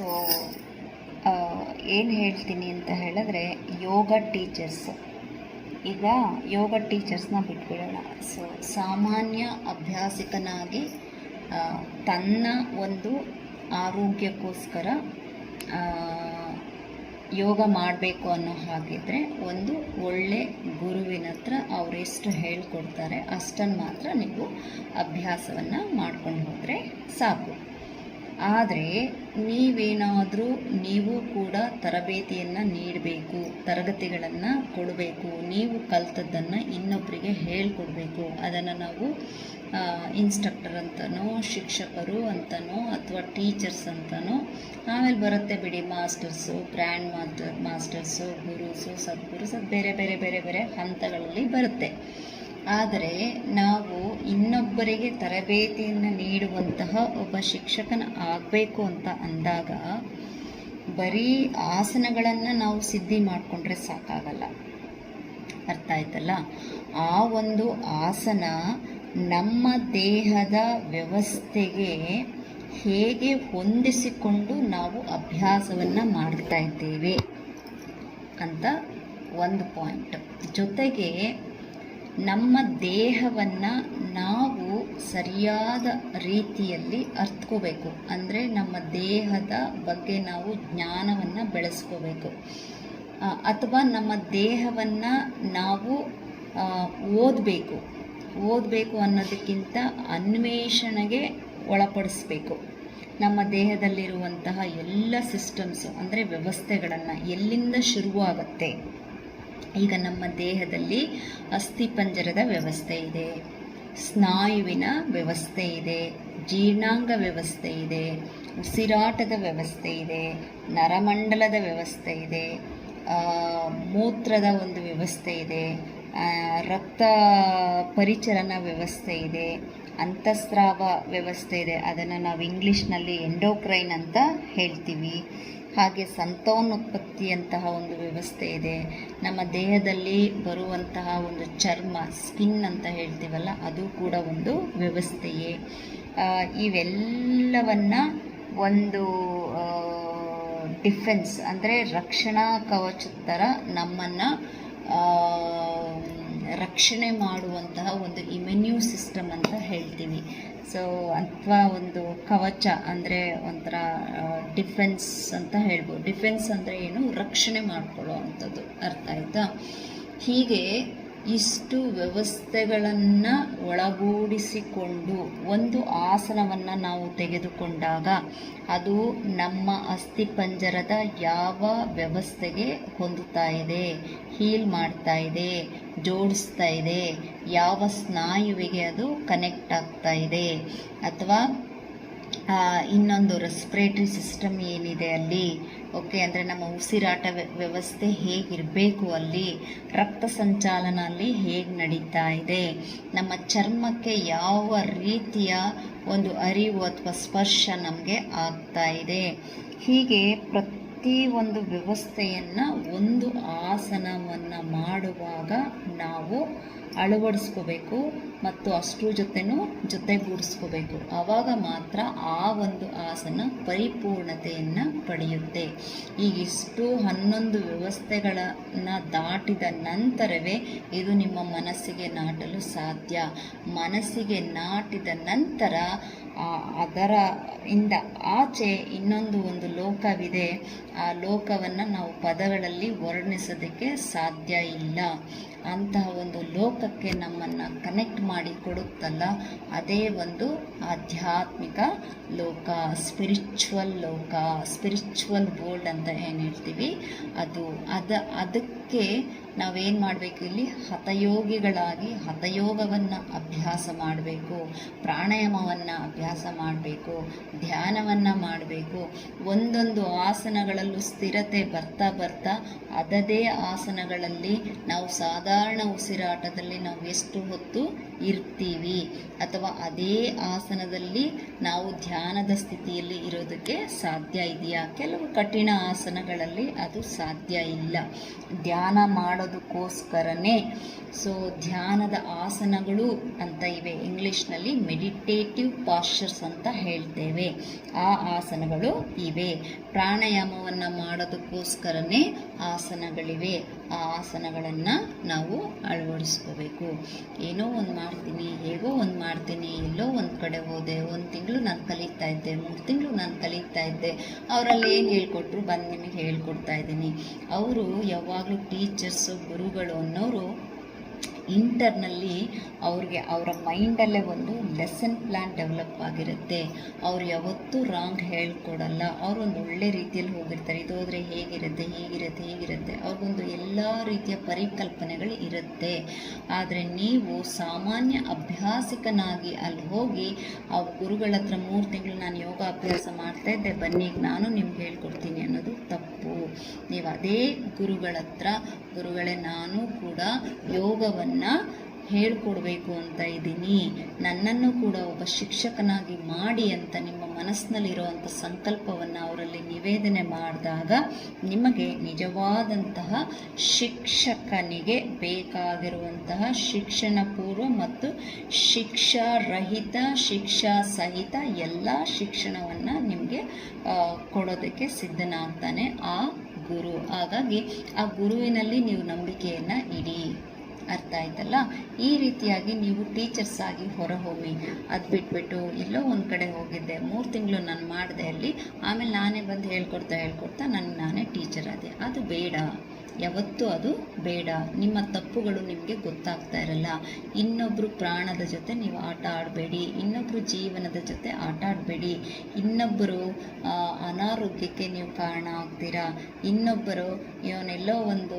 So ಏನು ಹೇಳ್ತೀನಿ ಅಂತ ಹೇಳಿದ್ರೆ ಯೋಗ ಟೀಚರ್ಸ್. ಈಗ ಯೋಗ ಟೀಚರ್ಸ್ನ ಬಿಟ್ಬಿಡೋಣ. ಸೊ ಸಾಮಾನ್ಯ ಅಭ್ಯಾಸಿಕನಾಗಿ ತನ್ನ ಒಂದು ಆರೋಗ್ಯಕ್ಕೋಸ್ಕರ ಯೋಗ ಮಾಡಬೇಕು ಅನ್ನೋ ಹಾಗಿದ್ರೆ ಒಂದು ಒಳ್ಳೆ ಗುರುವಿನ ಹತ್ರ ಅವರೆಷ್ಟು ಹೇಳ್ಕೊಡ್ತಾರೆ ಅಷ್ಟನ್ನು ಮಾತ್ರ ನೀವು ಅಭ್ಯಾಸವನ್ನು ಮಾಡ್ಕೊಂಡು ಹೋದರೆ ಸಾಕು. ಆದರೆ ನೀವೇನಾದರೂ ನೀವು ಕೂಡ ತರಬೇತಿಯನ್ನು ನೀಡಬೇಕು, ತರಗತಿಗಳನ್ನು ಕೊಡಬೇಕು, ನೀವು ಕಲ್ತದ್ದನ್ನು ಇನ್ನೊಬ್ಬರಿಗೆ ಹೇಳ್ಕೊಡ್ಬೇಕು. ಅದನ್ನು ನಾವು ಇನ್ಸ್ಟ್ರಕ್ಟರ್ ಅಂತನೋ, ಶಿಕ್ಷಕರು ಅಂತನೋ, ಅಥವಾ ಟೀಚರ್ಸ್ ಅಂತನೋ, ಆಮೇಲೆ ಬರುತ್ತೆ ಬಿಡಿ ಮಾಸ್ಟರ್ಸು ಗ್ರ್ಯಾಂಡ್ ಮಾಸ್ಟರ್ ಮಾಸ್ಟರ್ಸು ಗುರುಸು, ಸದ್ಗುರುಸು ಸದ್ ಬೇರೆ ಬೇರೆ ಬೇರೆ ಬೇರೆ ಹಂತಗಳಲ್ಲಿ ಬರುತ್ತೆ. ಆದರೆ ನಾವು ಇನ್ನೊಬ್ಬರಿಗೆ ತರಬೇತಿಯನ್ನು ನೀಡುವಂತಹ ಒಬ್ಬ ಶಿಕ್ಷಕನ ಆಗಬೇಕು ಅಂತ ಅಂದಾಗ ಬರೀ ಆಸನಗಳನ್ನು ನಾವು ಸಿದ್ಧಿ ಮಾಡಿಕೊಂಡ್ರೆ ಸಾಕಾಗಲ್ಲ. ಅರ್ಥ ಆಯ್ತಲ್ಲ? ಆ ಒಂದು ಆಸನ ನಮ್ಮ ದೇಹದ ವ್ಯವಸ್ಥೆಗೆ ಹೇಗೆ ಹೊಂದಿಸಿಕೊಂಡು ನಾವು ಅಭ್ಯಾಸವನ್ನು ಮಾಡ್ತಾ ಇದ್ದೇವೆ ಅಂತ ಒಂದು ಪಾಯಿಂಟ್ ಜೊತೆಗೆ ನಮ್ಮ ದೇಹವನ್ನು ನಾವು ಸರಿಯಾದ ರೀತಿಯಲ್ಲಿ ಅರ್ಥಕೋಬೇಕು. ಅಂದರೆ ನಮ್ಮ ದೇಹದ ಬಗ್ಗೆ ನಾವು ಜ್ಞಾನವನ್ನು ಬೆಳೆಸ್ಕೋಬೇಕು. ಅಥವಾ ನಮ್ಮ ದೇಹವನ್ನು ನಾವು ಓದಬೇಕು. ಓದಬೇಕು ಅನ್ನೋದಕ್ಕಿಂತ ಅನ್ವೇಷಣೆಗೆ ಒಳಪಡಿಸ್ಬೇಕು. ನಮ್ಮ ದೇಹದಲ್ಲಿರುವಂತಹ ಎಲ್ಲ ಸಿಸ್ಟಮ್ಸು ಅಂದರೆ ವ್ಯವಸ್ಥೆಗಳನ್ನು ಎಲ್ಲಿಂದ ಶುರುವಾಗುತ್ತೆ? ಈಗ ನಮ್ಮ ದೇಹದಲ್ಲಿ ಅಸ್ಥಿಪಂಜರದ ವ್ಯವಸ್ಥೆ ಇದೆ. ಸ್ನಾಯುವಿನ ವ್ಯವಸ್ಥೆ ಇದೆ. ಜೀರ್ಣಾಂಗ ವ್ಯವಸ್ಥೆ ಇದೆ. ಉಸಿರಾಟದ ವ್ಯವಸ್ಥೆ ಇದೆ. ನರಮಂಡಲದ ವ್ಯವಸ್ಥೆ ಇದೆ. ಮೂತ್ರದ ಒಂದು ವ್ಯವಸ್ಥೆ ಇದೆ. ರಕ್ತ ಪರಿಚಲನ ವ್ಯವಸ್ಥೆ ಇದೆ. ಅಂತಸ್ರಾವ ವ್ಯವಸ್ಥೆ ಇದೆ. ಅದನ್ನು ನಾವು ಇಂಗ್ಲೀಷ್ನಲ್ಲಿ ಎಂಡೋಕ್ರೈನ್ ಅಂತ ಹೇಳ್ತೀವಿ. ಹಾಗೆ ಸಂತಾನೋತ್ಪತ್ತಿಯಂತಹ ಒಂದು ವ್ಯವಸ್ಥೆ ಇದೆ. ನಮ್ಮ ದೇಹದಲ್ಲಿ ಬರುವಂತಹ ಒಂದು ಚರ್ಮ, ಸ್ಕಿನ್ ಅಂತ ಹೇಳ್ತೀವಲ್ಲ, ಅದು ಕೂಡ ಒಂದು ವ್ಯವಸ್ಥೆಯೇ. ಇವೆಲ್ಲವನ್ನು ಒಂದು ಡಿಫೆನ್ಸ್ ಅಂದರೆ ರಕ್ಷಣಾ ಕವಚದ ಥರ ನಮ್ಮನ್ನು ರಕ್ಷಣೆ ಮಾಡುವಂತಹ ಒಂದು ಇಮ್ಯುನ್ಯೂ ಸಿಸ್ಟಮ್ ಅಂತ ಹೇಳ್ತೀವಿ. ಸೊ, ಅಥವಾ ಒಂದು ಕವಚ ಅಂದರೆ ಒಂಥರ ಡಿಫೆನ್ಸ್ ಅಂತ ಹೇಳ್ಬೋದು. ಡಿಫೆನ್ಸ್ ಅಂದರೆ ಏನು? ರಕ್ಷಣೆ ಮಾಡ್ಕೊಳ್ಳೋವಂಥದ್ದು. ಅರ್ಥ ಆಯಿತಾ? ಹೀಗೆ ಇಷ್ಟು ವ್ಯವಸ್ಥೆಗಳನ್ನು ಒಳಗೂಡಿಸಿಕೊಂಡು ಒಂದು ಆಸನವನ್ನು ನಾವು ತೆಗೆದುಕೊಂಡಾಗ ಅದು ನಮ್ಮ ಅಸ್ಥಿಪಂಜರದ ಯಾವ ವ್ಯವಸ್ಥೆಗೆ ಹೊಂದುತ್ತಾ ಇದೆ? ಹೀಲ್ ಮಾಡ್ತಾ ಇದೆ, ಜೋಡಿಸ್ತಾ ಇದೆ, ಯಾವ ಸ್ನಾಯುವಿಗೆ ಅದು ಕನೆಕ್ಟ್ ಆಗ್ತಾ ಇದೆ? ಅಥವಾ ಇನ್ನೊಂದು ರೆಸ್ಪಿರೇಟರಿ ಸಿಸ್ಟಮ್ ಏನಿದೆ ಅಲ್ಲಿ? ಓಕೆ ಅಂದರೆ ನಮ್ಮ ಉಸಿರಾಟ ವ್ಯವಸ್ಥೆ ಹೇಗಿರಬೇಕು ಅಲ್ಲಿ? ರಕ್ತ ಸಂಚಾಲನ ಅಲ್ಲಿ ಹೇಗೆ ನಡೀತಾ ಇದೆ? ನಮ್ಮ ಚರ್ಮಕ್ಕೆ ಯಾವ ರೀತಿಯ ಒಂದು ಅರಿವು ಅಥವಾ ಸ್ಪರ್ಶ ನಮಗೆ ಆಗ್ತಾ ಇದೆ? ಹೀಗೆ ಪ್ರತಿ ಒಂದು ವ್ಯವಸ್ಥೆಯನ್ನು ಒಂದು ಆಸನವನ್ನು ಮಾಡುವಾಗ ನಾವು ಅಳವಡಿಸ್ಕೋಬೇಕು. ಮತ್ತು ಅಷ್ಟರ ಜೊತೆನೂ ಜೊತೆಗೂಡಿಸ್ಕೋಬೇಕು. ಆವಾಗ ಮಾತ್ರ ಆ ಒಂದು ಆಸನ ಪರಿಪೂರ್ಣತೆಯನ್ನು ಪಡೆಯುತ್ತೆ. ಈಗ ಇಷ್ಟು ಹನ್ನೊಂದು ವ್ಯವಸ್ಥೆಗಳನ್ನು ದಾಟಿದ ನಂತರವೇ ಇದು ನಿಮ್ಮ ಮನಸ್ಸಿಗೆ ನಾಟಲು ಸಾಧ್ಯ. ಮನಸ್ಸಿಗೆ ನಾಟಿದ ನಂತರ ಅದರ ಇಂದ ಆಚೆ ಇನ್ನೊಂದು ಒಂದು ಲೋಕವಿದೆ. ಆ ಲೋಕವನ್ನು ನಾವು ಪದಗಳಲ್ಲಿ ವರ್ಣಿಸೋದಕ್ಕೆ ಸಾಧ್ಯ ಇಲ್ಲ. ಅಂತಹ ಒಂದು ಲೋಕಕ್ಕೆ ನಮ್ಮನ್ನು ಕನೆಕ್ಟ್ ಮಾಡಿ ಕೊಡುತ್ತಲ್ಲ, ಅದೇ ಒಂದು ಆಧ್ಯಾತ್ಮಿಕ ಲೋಕ ಸ್ಪಿರಿಚುವಲ್ ಲೋಕ ಸ್ಪಿರಿಚುವಲ್ ವರ್ಲ್ಡ್ ಅಂತ ಏನು ಹೇಳ್ತೀವಿ? ಅದು ಅದ, ಅದಕ್ಕೆ ನಾವೇನು ಮಾಡಬೇಕು ಇಲ್ಲಿ? ಹತಯೋಗಿಗಳಾಗಿ ಹತಯೋಗವನ್ನು ಅಭ್ಯಾಸ ಮಾಡಬೇಕು, ಪ್ರಾಣಾಯಾಮವನ್ನು ಅಭ್ಯಾಸ ಮಾಡಬೇಕು, ಧ್ಯಾನವನ್ನು ಮಾಡಬೇಕು. ಒಂದೊಂದು ಆಸನಗಳಲ್ಲೂ ಸ್ಥಿರತೆ ಬರ್ತಾ ಬರ್ತಾ ಅದದೇ ಆಸನಗಳಲ್ಲಿ ನಾವು ಸಾಧಾರಣ ಉಸಿರಾಟದಲ್ಲಿ ನಾವು ಎಷ್ಟು ಹೊತ್ತು ಇರ್ತೀವಿ? ಅಥವಾ ಅದೇ ಆಸನದಲ್ಲಿ ನಾವು ಧ್ಯಾನದ ಸ್ಥಿತಿಯಲ್ಲಿ ಇರೋದಕ್ಕೆ ಸಾಧ್ಯ ಇದೆಯಾ? ಕೆಲವು ಕಠಿಣ ಆಸನಗಳಲ್ಲಿ ಅದು ಸಾಧ್ಯ ಇಲ್ಲ. ಧ್ಯಾನ ಮಾಡೋದಕ್ಕೋಸ್ಕರನೇ. ಸೊ ಧ್ಯಾನದ ಆಸನಗಳು ಅಂತ ಇವೆ. ಇಂಗ್ಲೀಷ್ನಲ್ಲಿ ಮೆಡಿಟೇಟಿವ್ ಪಾಶ್ಚರ್ಸ್ ಅಂತ ಹೇಳ್ತೇವೆ. ಆ ಆಸನಗಳು ಇವೆ. ಪ್ರಾಣಾಯಾಮವನ್ನು ಮಾಡೋದಕ್ಕೋಸ್ಕರನೇ ಆಸನಗಳಿವೆ. ಆ ಆಸನಗಳನ್ನು ನಾವು ಅಳವಡಿಸ್ಕೋಬೇಕು. ಏನೋ ಒಂದು ಮಾಡ್ತೀನಿ, ಹೇಗೋ ಒಂದು ಮಾಡ್ತೀನಿ, ಎಲ್ಲೋ ಒಂದು ಕಡೆ ಹೋದೆ, ಒಂದು ತಿಂಗಳು ನಾನು ಕಲಿತಾ ಇದ್ದೆ, ಮೂರು ತಿಂಗಳು ನಾನು ಕಲಿತಾ ಇದ್ದೆ. ಅವರಲ್ಲಿ ಏನು ಹೇಳ್ಕೊಟ್ರು ಬಂದು ನಿಮಗೆ ಹೇಳ್ಕೊಡ್ತಾ ಇದ್ದೀನಿ. ಅವರು ಯಾವಾಗಲೂ ಟೀಚರ್ಸು ಗುರುಗಳು ಅನ್ನೋರು ಇಂಟರ್ನಲ್ಲಿ ಅವ್ರಿಗೆ ಅವರ ಮೈಂಡಲ್ಲೇ ಒಂದು ಲೆಸನ್ ಪ್ಲ್ಯಾನ್ ಡೆವಲಪ್ ಆಗಿರುತ್ತೆ. ಅವ್ರು ಯಾವತ್ತೂ ರಾಂಗ್ ಹೇಳ್ಕೊಡಲ್ಲ. ಅವರೊಂದು ಒಳ್ಳೆ ರೀತಿಯಲ್ಲಿ ಹೋಗಿರ್ತಾರೆ. ಇದು ಹೋದರೆ ಹೇಗಿರುತ್ತೆ ಹೇಗಿರುತ್ತೆ ಹೇಗಿರುತ್ತೆ. ಅವ್ರಿಗೊಂದು ಎಲ್ಲ ರೀತಿಯ ಪರಿಕಲ್ಪನೆಗಳು ಇರುತ್ತೆ. ಆದರೆ ನೀವು ಸಾಮಾನ್ಯ ಅಭ್ಯಾಸಿಕನಾಗಿ ಅಲ್ಲಿ ಹೋಗಿ ಆ ಗುರುಗಳ ಹತ್ರ ಮೂರು ತಿಂಗಳು ನಾನು ಯೋಗ ಅಭ್ಯಾಸ ಮಾಡ್ತಾ ಇದ್ದೆ, ಬನ್ನಿ, ಈಗ ನಾನು ನಿಮ್ಗೆ ಹೇಳ್ಕೊಡ್ತೀನಿ ಅದೇ ಗುರುಗಳ ಹತ್ರ ಗುರುಗಳೇ ನಾನು ಕೂಡ ಯೋಗವನ್ನು ಹೇಳ್ಕೊಡ್ಬೇಕು ಅಂತ ಇದ್ದೀನಿ. ನನ್ನನ್ನು ಕೂಡ ಒಬ್ಬ ಶಿಕ್ಷಕನಾಗಿ ಮಾಡಿ ಅಂತ ನಿಮ್ಮ ಮನಸ್ಸಿನಲ್ಲಿರುವಂಥ ಸಂಕಲ್ಪವನ್ನು ಅವರಲ್ಲಿ ನಿವೇದನೆ ಮಾಡಿದಾಗ ನಿಮಗೆ ನಿಜವಾದಂತಹ ಶಿಕ್ಷಕನಿಗೆ ಬೇಕಾಗಿರುವಂತಹ ಶಿಕ್ಷಣ ಪೂರ್ವ ಮತ್ತು ಶಿಕ್ಷಾರಹಿತ ಶಿಕ್ಷಾ ಸಹಿತ ಎಲ್ಲ ಶಿಕ್ಷಣವನ್ನು ನಿಮಗೆ ಕೊಡೋದಕ್ಕೆ ಸಿದ್ಧನಾಗ್ತಾನೆ. ಆ ಗುರು. ಹಾಗಾಗಿ ಆ ಗುರುವಿನಲ್ಲಿ ನೀವು ನಂಬಿಕೆಯನ್ನು ಇಡಿ. ಅರ್ಥ ಆಯ್ತಲ್ಲ? ಈ ರೀತಿಯಾಗಿ ನೀವು ಟೀಚರ್ಸ್ ಆಗಿ ಹೊರಹೊಮ್ಮಿ ಅದು ಬಿಟ್ಬಿಟ್ಟು ಎಲ್ಲೋ ಒಂದು ಕಡೆ ಹೋಗಿದ್ದೆ. ಮೂರು ತಿಂಗಳು ನಾನು ಮಾಡಿದೆ ಅಲ್ಲಿ. ಆಮೇಲೆ ನಾನೇ ಬಂದು ಹೇಳ್ಕೊಡ್ತಾ ಹೇಳ್ಕೊಡ್ತಾ ನನಗೆ ನಾನೇ ಟೀಚರ್ ಆದೆ. ಅದು ಬೇಡ. ಯಾವತ್ತೂ ಅದು ಬೇಡ. ನಿಮ್ಮ ತಪ್ಪುಗಳು ನಿಮಗೆ ಗೊತ್ತಾಗ್ತಾ ಇರಲ್ಲ. ಇನ್ನೊಬ್ಬರು ಪ್ರಾಣದ ಜೊತೆ ನೀವು ಆಟ ಆಡಬೇಡಿ. ಇನ್ನೊಬ್ಬರು ಜೀವನದ ಜೊತೆ ಆಟ ಆಡಬೇಡಿ. ಇನ್ನೊಬ್ಬರು ಅನಾರೋಗ್ಯಕ್ಕೆ ನೀವು ಕಾರಣ ಆಗ್ತೀರಾ? ಇನ್ನೊಬ್ಬರು ಇವನೆಲ್ಲೋ ಒಂದು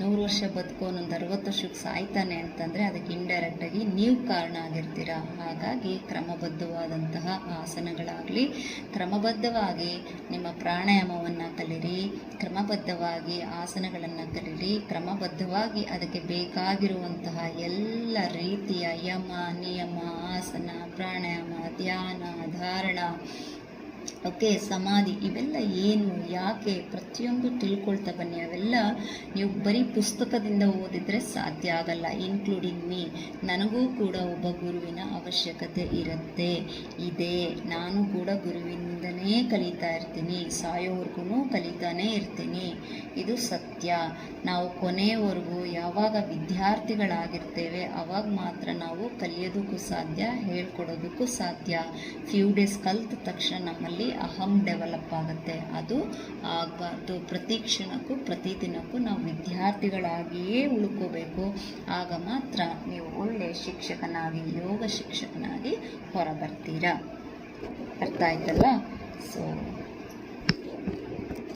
ನೂರು ವರ್ಷ ಬದುಕೋನು ಒಂದು ಅರವತ್ತು ವರ್ಷಕ್ಕೆ ಸಾಯ್ತಾನೆ ಅಂತಂದರೆ ಅದಕ್ಕೆ ಇಂಡೈರೆಕ್ಟಾಗಿ ನೀವು ಕಾರಣ ಆಗಿರ್ತೀರಾ? ಹಾಗಾಗಿ ಕ್ರಮಬದ್ಧವಾದಂತಹ ಆಸನಗಳಾಗಲಿ, ಕ್ರಮಬದ್ಧವಾಗಿ ನಿಮ್ಮ ಪ್ರಾಣಾಯಾಮವನ್ನು ಕಲಿರಿ, ಕ್ರಮಬದ್ಧವಾಗಿ ಆಸನಗಳನ್ನು ಕಲಿರಿ, ಕ್ರಮಬದ್ಧವಾಗಿ ಅದಕ್ಕೆ ಬೇಕಾಗಿರುವಂತಹ ಎಲ್ಲ ರೀತಿಯ ಯಮ, ನಿಯಮ, ಆಸನ, ಪ್ರಾಣಾಯಾಮ, ಧ್ಯಾನ, ಧಾರಣ ಓಕೆ ಸಮಾಧಿ ಇವೆಲ್ಲ ಏನು, ಯಾಕೆ ಪ್ರತಿಯೊಂದು ತಿಳ್ಕೊಳ್ತಾ ಬನ್ನಿ. ಅವೆಲ್ಲ ನೀವು ಬರೀ ಪುಸ್ತಕದಿಂದ ಓದಿದರೆ ಸಾಧ್ಯ ಆಗಲ್ಲ ಇನ್ಕ್ಲೂಡಿಂಗ್ ಮೀ ನನಗೂ ಕೂಡ ಒಬ್ಬ ಗುರುವಿನ ಅವಶ್ಯಕತೆ ಇರುತ್ತೆ. ಇದೆ, ನಾನು ಕೂಡ ಗುರುವಿನಿಂದನೇ ಕಲಿತಾ ಇರ್ತೀನಿ ಸಾಯೋವರೆಗೂ ಕಲಿತಾನೇ ಇರ್ತೀನಿ. ಇದು ಸತ್ಯ. ನಾವು ಕೊನೆಯವರೆಗೂ ಯಾವಾಗ ವಿದ್ಯಾರ್ಥಿಗಳಾಗಿರ್ತೇವೆ, ಅವಾಗ ಮಾತ್ರ ನಾವು ಕಲಿಯೋದಕ್ಕೂ ಸಾಧ್ಯ, ಹೇಳ್ಕೊಡೋದಕ್ಕೂ ಸಾಧ್ಯ. ಫ್ಯೂ ಡೇಸ್ ಕಲ್ತ ತಕ್ಷಣ ನಮ್ಮಲ್ಲಿ ಅಹಂ ಡೆವಲಪ್ ಆಗುತ್ತೆ. ಅದು ಆಗಬಾರ್ದು. ಪ್ರತಿ ಕ್ಷಣಕ್ಕೂ ಪ್ರತಿದಿನಕ್ಕೂ ನಾವು ವಿದ್ಯಾರ್ಥಿಗಳಾಗಿಯೇ ಉಳ್ಕೋಬೇಕು. ಆಗ ಮಾತ್ರ ನೀವು ಒಳ್ಳೆಯ ಶಿಕ್ಷಕನಾಗಿ, ಯೋಗ ಶಿಕ್ಷಕನಾಗಿ ಹೊರಬರ್ತೀರ? ಅರ್ಥ ಆಯ್ತಲ್ಲ? ಸೊ